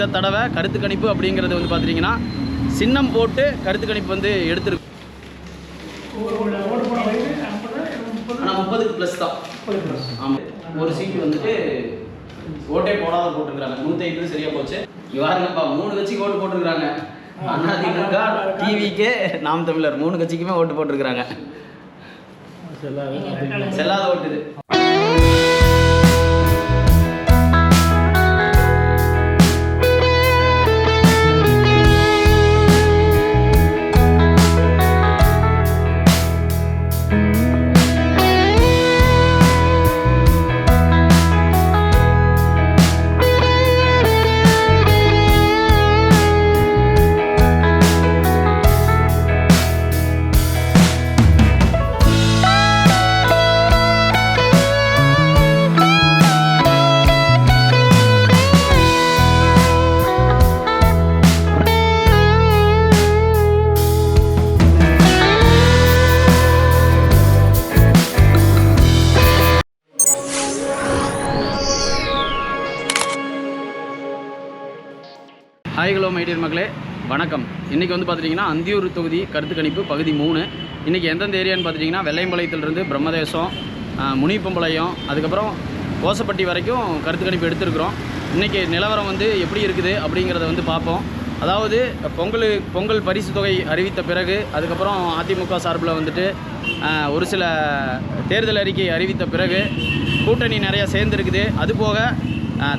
இந்த தடவை கருத்து கணிப்பு அப்படிங்கிறது வந்து பார்த்தீங்கன்னா சின்னம் போட்டு கருத்து கணிப்பு வந்து எடுத்துருக்கு. ஆனால் முப்பதுக்கு ப்ளஸ் தான். ஆமாம் ஒரு சீட்டு வந்துட்டு ஓட்டே போடாத போட்டிருக்காங்க நூற்றி ஐம்பது சரியாக போச்சு. இவாருங்கப்பா மூணு கட்சிக்கு ஓட்டு போட்டிருக்காங்க அதிமுக டிவிக்கே நாம் தமிழர். மூணு கட்சிக்குமே ஓட்டு போட்டிருக்காங்க செல்லாத ஓட்டுது ஹாய் ஹலோ மைடியர் மக்களே. வணக்கம். இன்றைக்கி வந்து பார்த்துட்டிங்கன்னா அந்தியூர் தொகுதி கருத்து கணிப்பு பகுதி மூணு. இன்றைக்கி எந்தெந்த ஏரியான்னு பார்த்துட்டிங்கன்னா வெள்ளையம்பாளையத்திலிருந்து பிரம்மதேசம் முனிப்பம்பாளையம் அதுக்கப்புறம் ஓசப்பட்டி வரைக்கும் கருத்து கணிப்பு எடுத்திருக்கிறோம். இன்றைக்கி நிலவரம் வந்து எப்படி இருக்குது அப்படிங்கிறத வந்து பார்ப்போம். அதாவது பொங்கல் பொங்கல் பரிசு தொகை அறிவித்த பிறகு அதுக்கப்புறம் அதிமுக சார்பில் வந்துட்டு ஒரு சில தேர்தல் அறிக்கை அறிவித்த பிறகு கூட்டணி நிறையா சேர்ந்துருக்குது. அதுபோக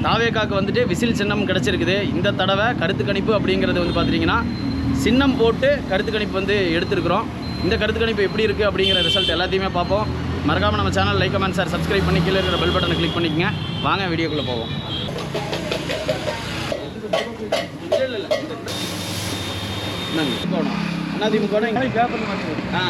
தாவேக்காக்கு வந்துட்டு விசில் சின்னம் கிடச்சிருக்குது. இந்த தடவை கருத்து கணிப்பு அப்படிங்கிறது வந்து பார்த்துட்டிங்கன்னா சின்னம் போட்டு கருத்து கணிப்பு வந்து எடுத்திருக்கிறோம். இந்த கருத்து கணிப்பு எப்படி இருக்குது அப்படிங்கிற ரிசல்ட் எல்லாத்தையுமே பார்ப்போம். மறக்காமல் நம்ம channel like comment sir subscribe பண்ணி கீழே இருக்கிற பெல் பட்டனை கிளிக் பண்ணிக்கங்க. வாங்க வீடியோக்குள்ளே போவோம். ஆ.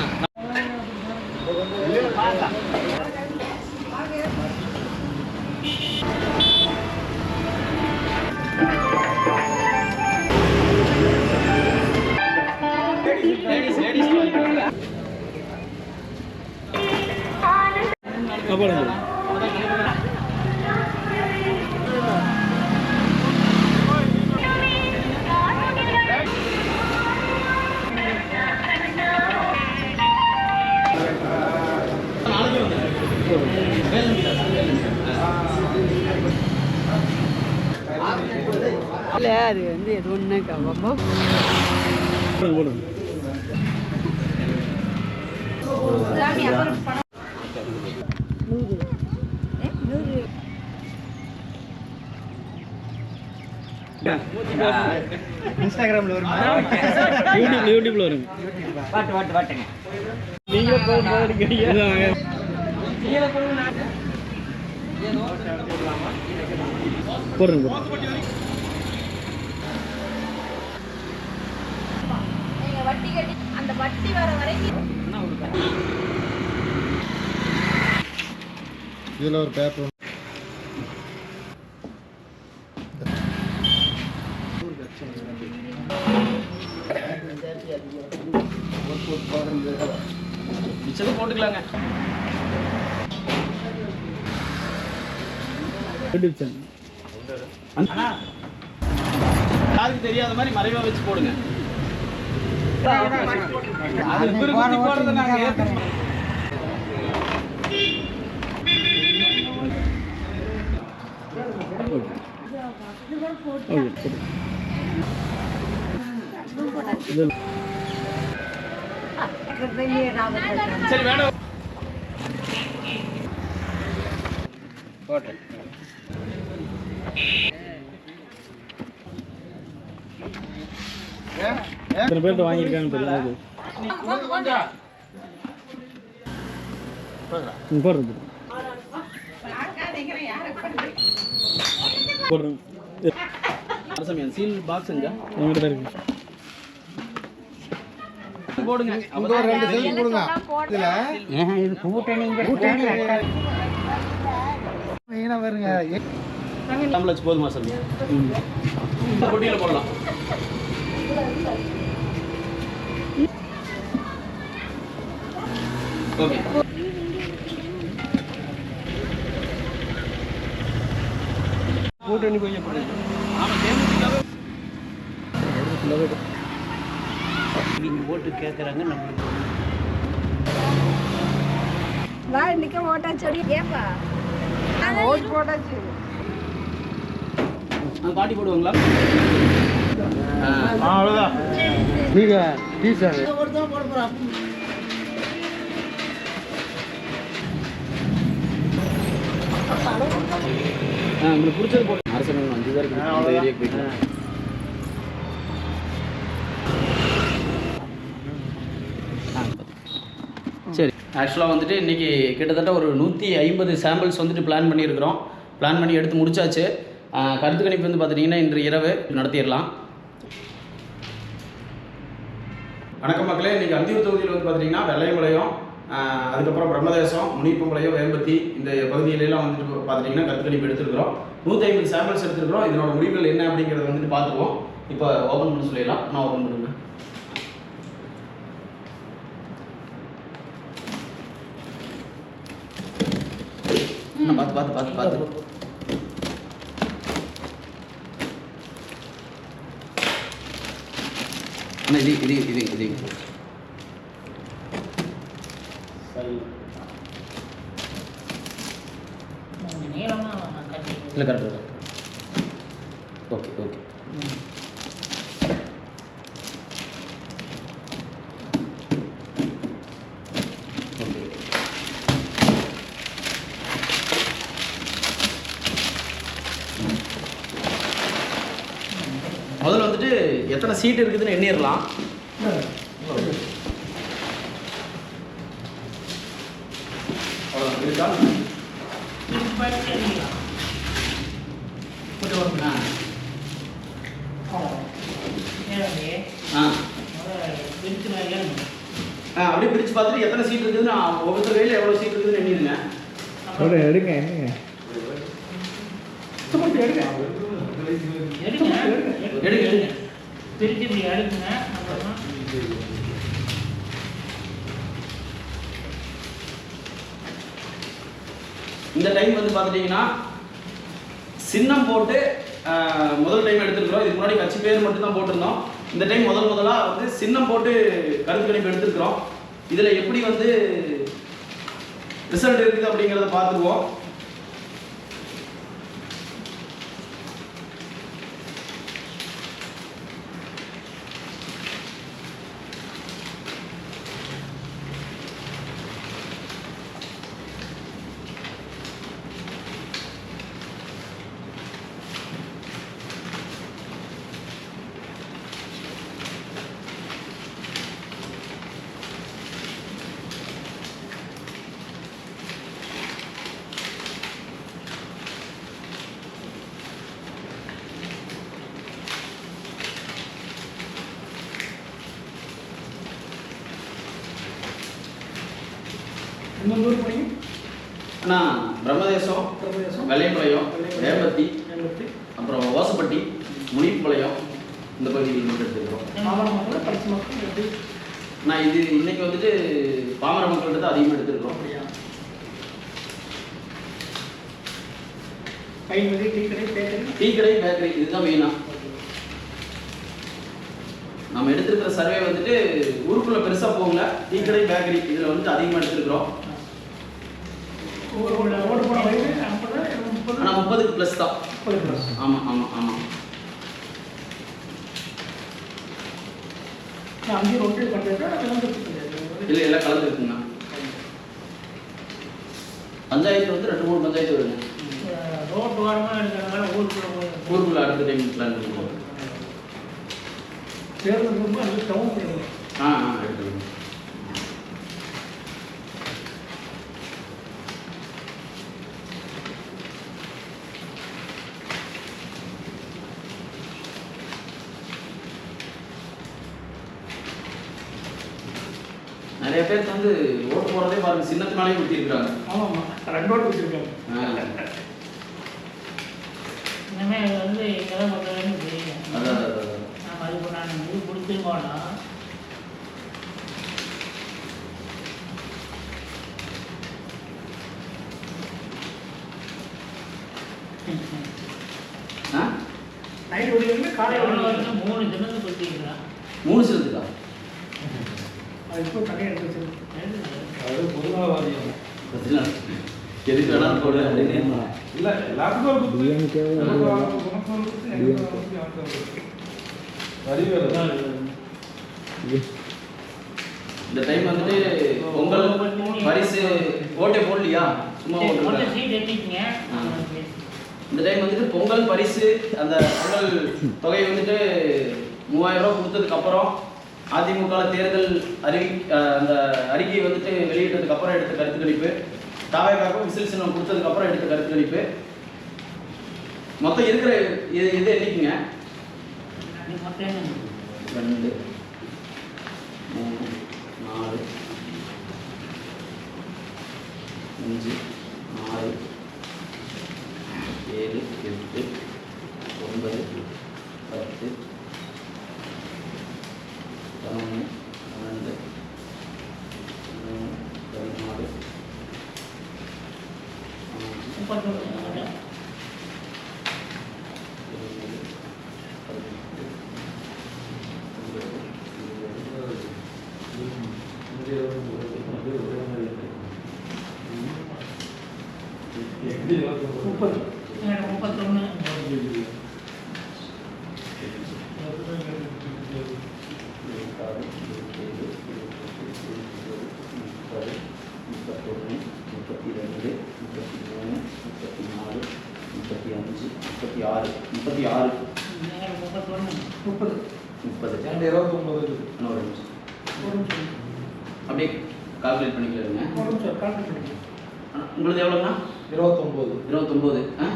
அது வந்து எது ஒன்று இன்ஸ்டாகிராம்ல வருமா. யூடியூப்ல யூடியூப்ல வரும். பாட்டு பாட்டு பாட்டுங்க. நீங்க போடுங்க போடுங்க நீங்க வட்டி கட்டி அந்த வட்டி வர வரைக்கும் இதில் ஒரு பேப்பர் மிச்சது போட்டுக்கலாங்க. யாருக்கு தெரியாத மாதிரி மறைவா வச்சு போடுங்க. அது போடுறதை நாங்க சரி வேணும் போட்டு எத்தனை பேர்கிட்ட வாங்கியிருக்காங்கன்னு தெரியாது போடுறது போடுறேன். அரசமையன் சீல் பாக்ஸ் எங்க? எங்கிட்ட தான் இருக்கு. போடுங்க. ஒரு ரெண்டு செல்ஃபி கொடுங்க. இதுல இது கூட்டணிங்க மெயினா வருங்க டம்ளர்ஸ் போதுமா சார் இந்த பொட்டியில் போடலாம். ஓகே. கூட்டணி போய் ஆமாம் இவங்க ஓட்டு கேட்குறாங்க நம்மளுக்கு நான் இன்னைக்கு ஓட்டாச்சு ஏப்பா ஓட்டு போட்டாச்சு. ஆ, பாட்டி போடுவாங்களா? ஆ. அவ்வளோதான் நீங்க டீச்சர். ஆ உங்களுக்கு பிடிச்சது போட்டு அரசன் அஞ்சு தான் இருக்கு அந்த ஏரியாவுக்கு போய்க்கலாம் சரி. ஆக்சுவலாக வந்துட்டு இன்றைக்கி கிட்டத்தட்ட ஒரு நூற்றி ஐம்பது சாம்பிள்ஸ் வந்துட்டு பிளான் பண்ணியிருக்கிறோம். பிளான் பண்ணி எடுத்து முடிச்சாச்சு. கருத்து கணிப்பு வந்து பார்த்துட்டிங்கன்னா இன்று இரவு நடத்திடலாம். வணக்கம் மக்களே இன்றைக்கி அந்தியூர் தொகுதியில் வந்து பார்த்துட்டிங்கன்னா வெள்ளையம்பாளையம் அதுக்கப்புறம் பிரம்மதேசம் முனிப்பம்பாளையம் வேம்பத்தி இந்த பகுதியிலெல்லாம் வந்துட்டு பார்த்துட்டிங்கன்னா கருத்துக்கணிப்பு எடுத்துருக்கிறோம். நூற்றி ஐம்பது சாம்பிள்ஸ் எடுத்துருக்கிறோம். இதனோட முடிவுகள் என்ன அப்படிங்கிறத வந்துட்டு பார்த்துக்குவோம். இப்போ ஓப்பன் பண்ண சொல்லிடலாம். நான் ஓப்பன் பண்ணுங்கள் பார்த்து பார்த்து பார்த்து பார்த்து. இது இது இது இது. இல்லை கரெக்டாக ஓகே ஓகே. ஓகே. முதல்ல வந்துட்டு எத்தனை சீட் இருக்குதுன்னு எண்ணிடலாம் அவ்வளோதான் இருக்கா ஆ ஆ அப்படியே பிரித்து பார்த்துட்டு எத்தனை சீட் இருக்குதுன்னு ஒவ்வொருத்தர் கையில் எவ்வளோ சீட் இருக்குதுன்னு எண்ணிடுங்க. எடுங்க என்னங்க எடுங்க. எடுங்க பிரிச்சு இப்படி அடுக்குங்க அப்புறமா. இந்த டைம் வந்து பார்த்துட்டிங்கன்னா சின்னம் போட்டு முதல் டைம் எடுத்துருக்குறோம். இதுக்கு முன்னாடி கட்சி பேர் மட்டும் தான் போட்டிருந்தோம். இந்த டைம் முதல் முதலாக வந்து சின்னம் போட்டு கருத்து கணிப்பு எடுத்துருக்குறோம். இதில் எப்படி வந்து ரிசல்ட் இருக்குது அப்படிங்கிறத பார்த்துருவோம் அண்ணா பிரம்மதேசம் வெள்ளையம்பாளையம் வேம்பத்தி அப்புறம் ஓசப்பட்டி முனிப்பாளையம் இந்த பகுதியில் மட்டும் எடுத்துக்கிறோம். நான் இது இன்னைக்கு வந்துட்டு பாமர மக்கள்கிட்ட தான் அதிகமாக எடுத்துருக்கோம் டீ கடை பேக்கரி? இதுதான் மெயினாக நம்ம எடுத்திருக்கிற சர்வே வந்துட்டு ஊருக்குள்ள பெருசாக போகல. டீ கடை பேக்கரி இதில் வந்துட்டு அதிகமாக எடுத்துருக்குறோம். ஆனால் முப்பதுக்கு ப்ளஸ் தான். ஆமாம் ஆமாம் ஆமாம் இல்லை எல்லாம் கலந்துருக்குங்கண்ணா பஞ்சாயத்து வந்து ரெண்டு மூணு பஞ்சாயத்து வருங்க. ரோட்டு ஓரமாக இருக்கிறதுனால ஊருக்குள்ள ஊருக்குள்ள அடுத்த டைம் பிளான் பண்ணுவோம் தேர்தல் ரொம்ப அது டவுன் ஆ ஆ நிறைய பேருக்கு வந்து ஓட்டு போடுறதே பாருங்க சின்னத்தினாலே ஊற்றிருக்கிறாங்க ஆமாம்மா ரெண்டு ஓட்டு வச்சுருக்காங்க இனிமேல் வந்து அதான் அதான், அதான். நம்ம அதுக்கு நான் இது நைட்டு ஓடிக்கிறது எவ்வளோ வருஷம்? மூணு தினத்து கொடுத்தீங்களா மூணு சிலத்துக்கா அது எதுக்கு வேணாலும் போடு அப்படின்னு. இல்ல எல்லாத்துக்கும் ஒரு ஒரு உனக்கு ஒரு குத்து. எனக்கு ஒரு குத்து அவனுக்கு ஒரு குத்து. வரிவேலு தான் இந்த டைம் வந்துட்டு பொங்கல் பரிசு ஓட்டே போடலையா? சும்மா ஒன்று ஓட்டு சீட் எட்டிக்கிங்க இந்த டைம் வந்துட்டு பொங்கல் பரிசு அந்த பொங்கல் தொகை வந்துட்டு மூவாயிரம் ரூபாய் கொடுத்ததுக்கு அப்புறம் அதிமுக தேர்தல் அறிவி அந்த அறிக்கையை வந்துட்டு வெளியிட்டதுக்கு அப்புறம் எடுத்த கருத்து கணிப்பு தாவேக்காக்கும் விசில் சின்னம் கொடுத்ததுக்கப்புறம் எடுத்த கருத்து கணிப்பு மொத்தம் இருக்கிற இது இது எண்ணிக்கைங்க ரெண்டு மூணு நாலு அஞ்சு ஆறு ஏழு எட்டு ஒன்பது பத்து பதினஞ்சு முப்பத்தொன்று பதினேழு பதினெட்டு இருபது முப்பது முப்பத்தொன்று இருபத்தாறு இருபத்தேழு இருபத்தெட்டு இருபத்தொம்பது முப்பது முப்பத்தொன்று முப்பத்தி ரெண்டு முப்பத்தி மூணு முப்பத்தி நாலு முப்பத்தி அஞ்சு முப்பத்தி ஆறு முப்பத்தி ஆறு முப்பத்தொன்று முப்பது. முப்பது. ரெண்டு இருபத்தொம்பது இன்னும் ஒரு நிமிஷம். அப்படியே கால்குலேட் பண்ணிக்கலாங்க. ஒரு நிமிஷம் கால்குலேட் பண்ணி உங்களுது எவ்வளோண்ணா இருபத்தொம்பது. இருபத்தொம்போது ஆ?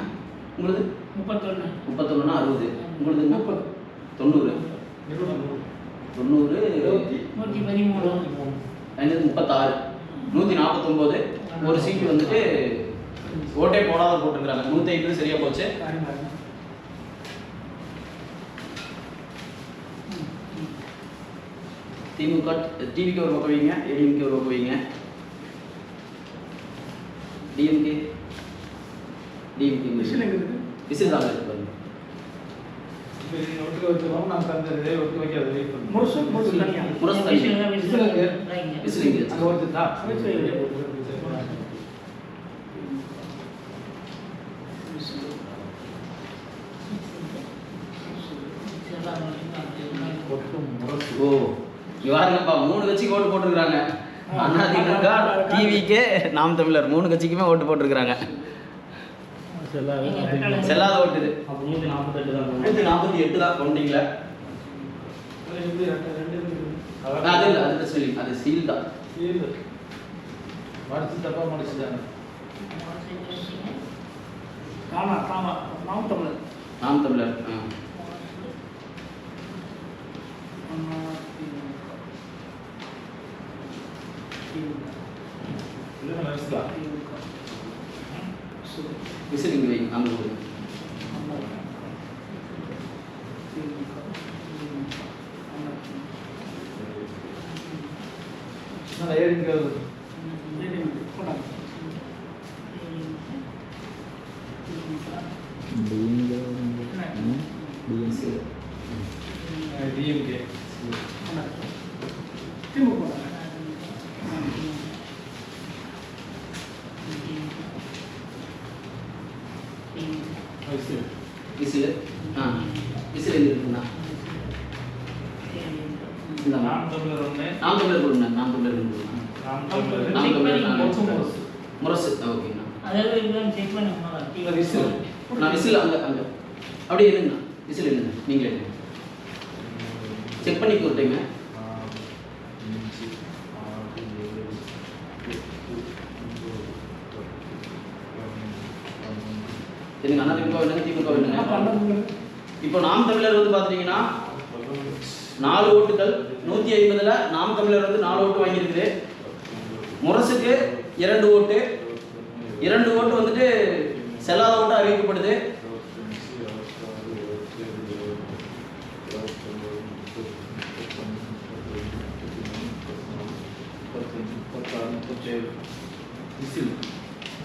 உங்களுது? முப்பத்தொன்று முப்பத்தொன்னுனா அறுபது. உங்களுது முப்பது. தொண்ணூறு. தொண்ணூறு. இருபத்தி நூற்றி பதிமூணு. இருபத்தி முப்பத்தாறு? நூற்றி நாற்பத்தொம்போது ஒரு சீட்டு வந்துட்டு ஓட்டே போடாத போட்டுருக்குறாங்க. நூற்றி ஐம்பது சரியாக போச்சு. திமுக டிவிக்கு ஒரு பக்கம் வைங்க ஏடிஎம்கே ஒரு பக்கம் வைங்க. டிஎம்கே. டிஎம்கே. விசில் தான் பாருங்க இப்போ நீங்கள் ஒட்டுக்க வச்சிருவோம் இதே ஒட்டு வைக்காத வெயிட் முரசு முரசு அங்கே ஓ மூணு கட்சிக்கு ஓட்டு போட்டிருக்காங்க அதிமுக டிவிக்கே நாம் தமிழர். மூணு கட்சிக்குமே ஓட்டு போட்டிருக்காங்க செல்லாத ஓட்டு இது நூற்றி நாற்பத்தி எட்டு தான் கவுண்டிங்கில் அது இல்லை அது இல்லை அது சீல் தான். மடிச்சு தப்பா மடிச்சுட்டாங்க. நாம் தமிழர். நாம் தமிழர் ஆ. இல்லைங்க நினைச்சுக்கலாம் விசில் இங்கே வைங்க அங்கே கொடுங்க நான் ஏறிங்க விசில் டிஎம்கே விசில் ஆ விசில் எங்கே இருக்குண்ணா நாம் தமிழர் ஒன்று நாம் தமிழர் கொடுங்க நாம் தமிழர் கொடுங்க நாம் தமிழர் நாம் தமிழர் நான் முரசு முரசு முரசு ஓகேண்ணா அதாவது செக் பண்ணுங்க இல்ல, விசில். நான் விசில் அங்கே அங்கே அப்படியே இருங்கண்ணா விசில் இருங்க நீங்களே செக் பண்ணி கொடுத்தீங்க எனக்கு அண்ணா திமுக வேணுங்க திமுக வேணுங்க இப்போ நாம் தமிழர் வந்து பார்த்துட்டீங்கன்னா நாலு ஓட்டுகள் நூற்றி ஐம்பதில் நாம் தமிழர் வந்து நாலு ஓட்டு வாங்கியிருக்குது. முரசுக்கு இரண்டு ஓட்டு. இரண்டு ஓட்டு வந்துட்டு செல்லாத ஓட்டு அறிவிக்கப்படுது.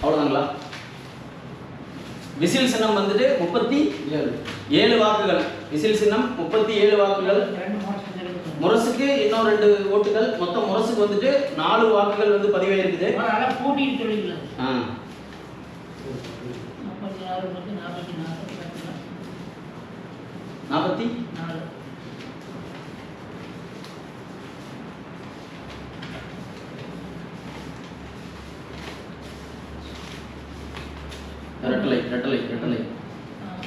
அவ்வளோதாங்களா விசில் சின்னம் வந்துட்டு முப்பத்தி ஏழு. ஏழு வாக்குகள். விசில் சின்னம் முப்பத்தி ஏழு வாக்குகள். முரசுக்கு இன்னும் ரெண்டு ஓட்டுகள். மொத்தம் முரசுக்கு வந்துட்டு நாலு வாக்குகள் வந்து பதிவாயிருக்குது. நாற்பத்தி? நாலு பத்து நாற்பத்தி நாலு ரெட்டலை ரெட்டலை ரெட்டலை நாலு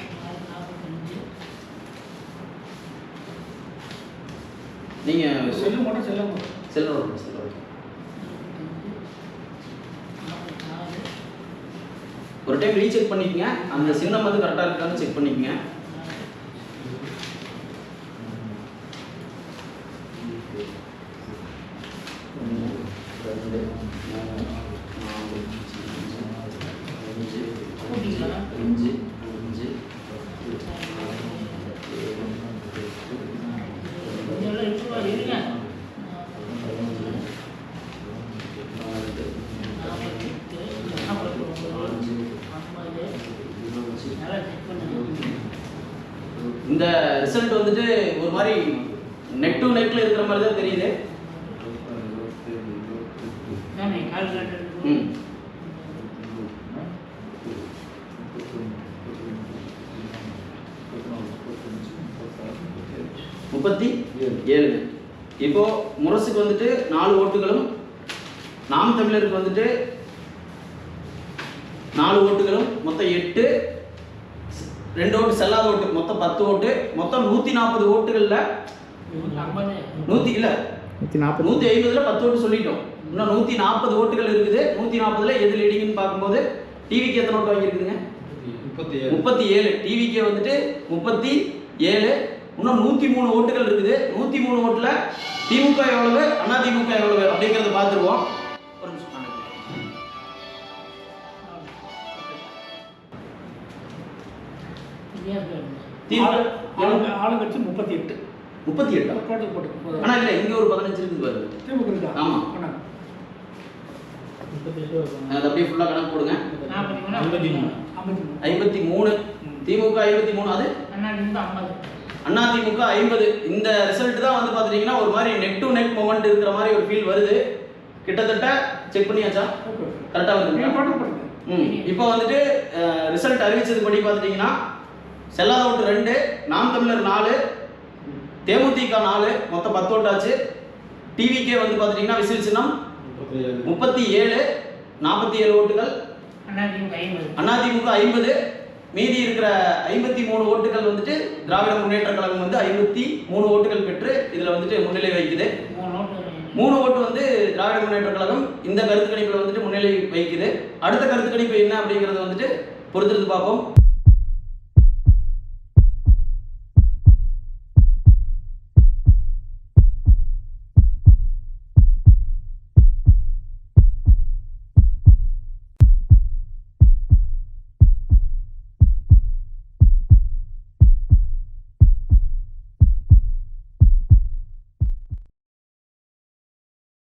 நாற்பத்தஞ்சு நீங்க செல்லு மட்டும் செல்ல மட்டும் செல்வம் செல்வம் நாற்பத்தி நாலு ஒரு டைம் ரீசெக் பண்ணிக்கங்க. அந்த சின்னம் வந்து கரெக்டாக இருக்கான்னு செக் பண்ணிக்கங்க. ஒன்று, ரெண்டு, மூணு, நாலு, அஞ்சு, கூட்டிக்கலாம் அஞ்சு, அஞ்சு, இதெல்லாம் இப்போ இருங்க நாலு, நாற்பத்தி எட்டு நாற்பத்தி ஒம்பது அஞ்சு, ஐம்பது இருபது. நல்லா செக் பண்ணுங்க இந்த ரிசல்ட் வந்துட்டு ஒரு மாதிரி நெக் டு நெக்ல இருக்கிற மாதிரி தான் தெரியுது. ம். முப்பத்தி ஏழு. இப்போ முரசுக்கு வந்துட்டு நாலு ஓட்டுகளும் நாம் தமிழருக்கு வந்துட்டு நாலு ஓட்டுகளும் மொத்தம் எட்டு ரெண்டு ஓட்டு செல்லாத ஓட்டு மொத்தம் பத்து ஓட்டு மொத்தம் நூத்தி நாற்பது ஓட்டுகள்ல நூத்தி இல்ல நூற்றி நாற்பது நூத்தி ஐம்பதுல பத்து ஓட்டு சொல்லிட்டோம். இன்னும் நூத்தி நாற்பது ஓட்டுகள் இருக்குது. நூத்தி நாற்பதுல எது லீடிங்னு பார்க்கும்போது டிவிக்கு எத்தனை ஓட்டு வாங்கியிருக்குதுங்க? முப்பத்தி ஏழு. முப்பத்தி ஏழு. டிவிக்கு வந்துட்டு முப்பத்தி ஏழு. இன்னும் நூத்தி மூணு ஓட்டுகள் இருக்குது. நூத்தி மூணு ஓட்டுல திமுக எவ்வளவு அதிமுக எவ்வளவு அப்படிங்கறத பார்த்துருவோம். ஆளுங்கட்சி முப்பத்தி எட்டு. முப்பத்தி எட்டா? போட்டு இல்ல இங்க ஒரு பதினஞ்சு இருக்குது பாருங்க திமுக இருக்கா ஆமா. ஆனா, அது அப்படியே ஃபுல்லா கணக்கு போடுங்க. ஐம்பத்தி மூணு. ஐம்பத்தி மூணு. திமுக ஐம்பத்தி மூணு. அது? அண்ணா இருந்து ஐம்பது. இந்த ரிசல்ட் தான் வந்து பாத்துட்டீங்கன்னா ஒரு மாதிரி நெக் டு நெக் மூமெண்ட் இருக்கிற மாதிரி ஒரு ஃபீல் வருது. கிட்டத்தட்ட செக் பண்ணியாச்சா? ஓகே கரெக்டா நீங்க வருதுங்களா டோட்டல் பண்ணுங்க ம். இப்போ வந்துட்டு ரிசல்ட் அறிவிச்சது படி பார்த்துட்டீங்கன்னா செல்லாத ஓட்டு ரெண்டு நாம் தமிழர் நாலு தேமுதிக நாலு மொத்தம் பத்து ஓட்டாச்சு. டிவிக்கே வந்து பார்த்துட்டீங்கன்னா விசில் சின்னம் முப்பத்தி ஏழு நாற்பத்தி ஏழு ஓட்டுகள். ஐம்பது அதிமுக ஐம்பது மீதி இருக்கிற ஐம்பத்தி மூணு ஓட்டுகள் வந்துட்டு திராவிட முன்னேற்ற கழகம் வந்து ஐம்பத்தி மூணு ஓட்டுகள் பெற்று இதில் வந்துட்டு முன்னிலை வைக்குது மூணு ஓட்டு வந்து திராவிட முன்னேற்ற கழகம் இந்த கருத்து கணிப்பில் வந்துட்டு முன்னிலை வைக்குது அடுத்த கருத்து கணிப்பு என்ன அப்படிங்கறத வந்துட்டு பொறுத்திருந்து பார்ப்போம்.